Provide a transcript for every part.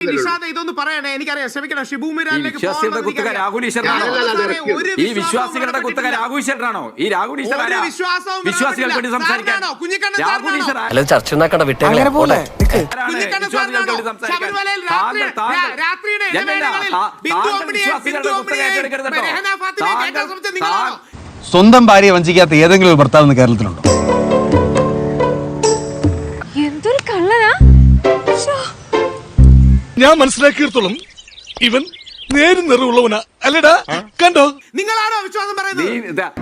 നിഷാദ് ഇതൊന്ന് പറയണേ എനിക്കറിയാം. ക്ഷമിക്കണം ഷിബു ഈ മിരാനിലേക്ക് വിശ്വാസികളുടെ കുത്തക രാഹുൽ ഈശ്വരനാണോ? ഈ വിശ്വാസികളുടെ കുത്തക രാഹുൽ ഈശ്വരനാണോ? ഈ രാഹുൽ ഈശ്വർ വേണ്ടി സംസാരിക്കാൻ. രാഹുൽ? ഈശ്വർ അല്ല ചർച്ച ഉണ്ടാക്കണ്ട വിട്ടേങ്ങളെ പോലെ സ്വന്തം ഭാര്യയെ വഞ്ചിക്കാത്ത ഏതെങ്കിലും ഒരു ഭർത്താവ് ശബരിമലയിൽ ഞാൻ മനസ്സിലാക്കിയിടത്തോളം ഇവൻ നേരും നിറവുള്ളവനാ. അല്ലടാ കണ്ടോ? നിങ്ങളാണോ വിശ്വാസം പറയുന്നത്? ഇതാ-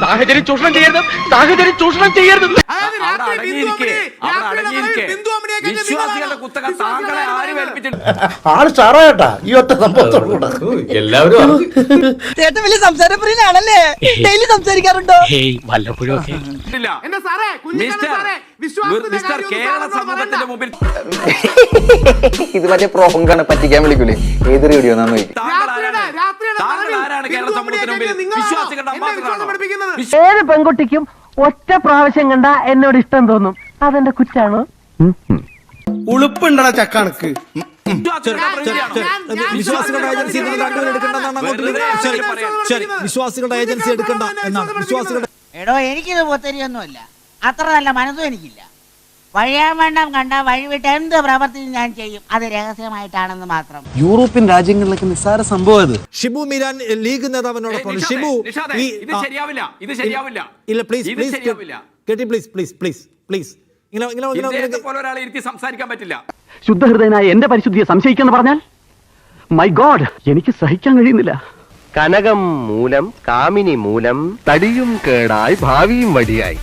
സാഹചര്യം ചൂഷണം ചെയ്യരുത്. സാഹചര്യം ചൂഷണം ചെയ്യരുത്. ആൾ സാറായിട്ടാ ഈ ഒറ്റ സംഭവത്തോടുകൂടെ. ചേട്ടൻ വലിയ സംസാരപ്രിയനാണല്ലേ? ഡെയിലി സംസാരിക്കാറുണ്ടോ? വല്ലപ്പോഴും മിസ്റ്റർ കേരള സമൂഹത്തിന്റെ മുമ്പിൽ ഇത് മറ്റേ പ്രോങ്കാണ് പറ്റിക്കാൻ വിളിക്കൂലേ? ഏത് റേഡിയോ എന്നാന്ന്? ഏത് പെൺകുട്ടിക്കും ഒറ്റ പ്രാവശ്യം കണ്ട എന്നോട് ഇഷ്ടം തോന്നും. അതെന്റെ കുറ്റാണ്? ഉളുപ്പുണ്ടടാ ചക്കണക്ക്. വിശ്വാസികളുടെ ഏജൻസി. വിശ്വാസികളുടെ ഏജൻസി എടുക്കണ്ട എന്നാണ്. വിശ്വാസികളുടെ എടോ എനിക്കിത് പൊത്തരിയൊന്നുമല്ല. അത്ര നല്ല മനസ്സും എനിക്കില്ല. വഴിയാൻ വേണ്ടാം കണ്ട വഴിവിട്ട് എന്ത് പ്രവർത്തി ഞാൻ ചെയ്യും? അത് രഹസ്യമായിട്ടാണെന്ന് മാത്രം. യൂറോപ്യൻ രാജ്യങ്ങളിലൊക്കെ നിസ്സാര സംഭവം അത്. ഷിബു മീരാൻ ലീഗ് നേതാവിനോടൊപ്പം. ഷിബു ഇത് ശരിയാവില്ല ഇത് ശരിയാവില്ല. ഇല്ല പ്ലീസ് ഇത് പ്ലീസ് ശരിയാവില്ല. കേട്ടി പ്ലീസ് പ്ലീസ് പ്ലീസ് പ്ലീസ് ഇങ്ങനെ ഇങ്ങനെ പോലെ ഒരാളെ ഇരുത്തി സംസാരിക്കാൻ പറ്റില്ല. ശുദ്ധഹൃദയനായ എന്റെ പരിശുദ്ധിയെ സംശയിക്കെന്ന് പറഞ്ഞാൽ മൈ ഗോഡ് എനിക്ക് സഹിക്കാൻ കഴിയുന്നില്ല. കനകം മൂലം കാമിനി മൂലം തടിയും കേടായി ഭാവിയും വടിയായി.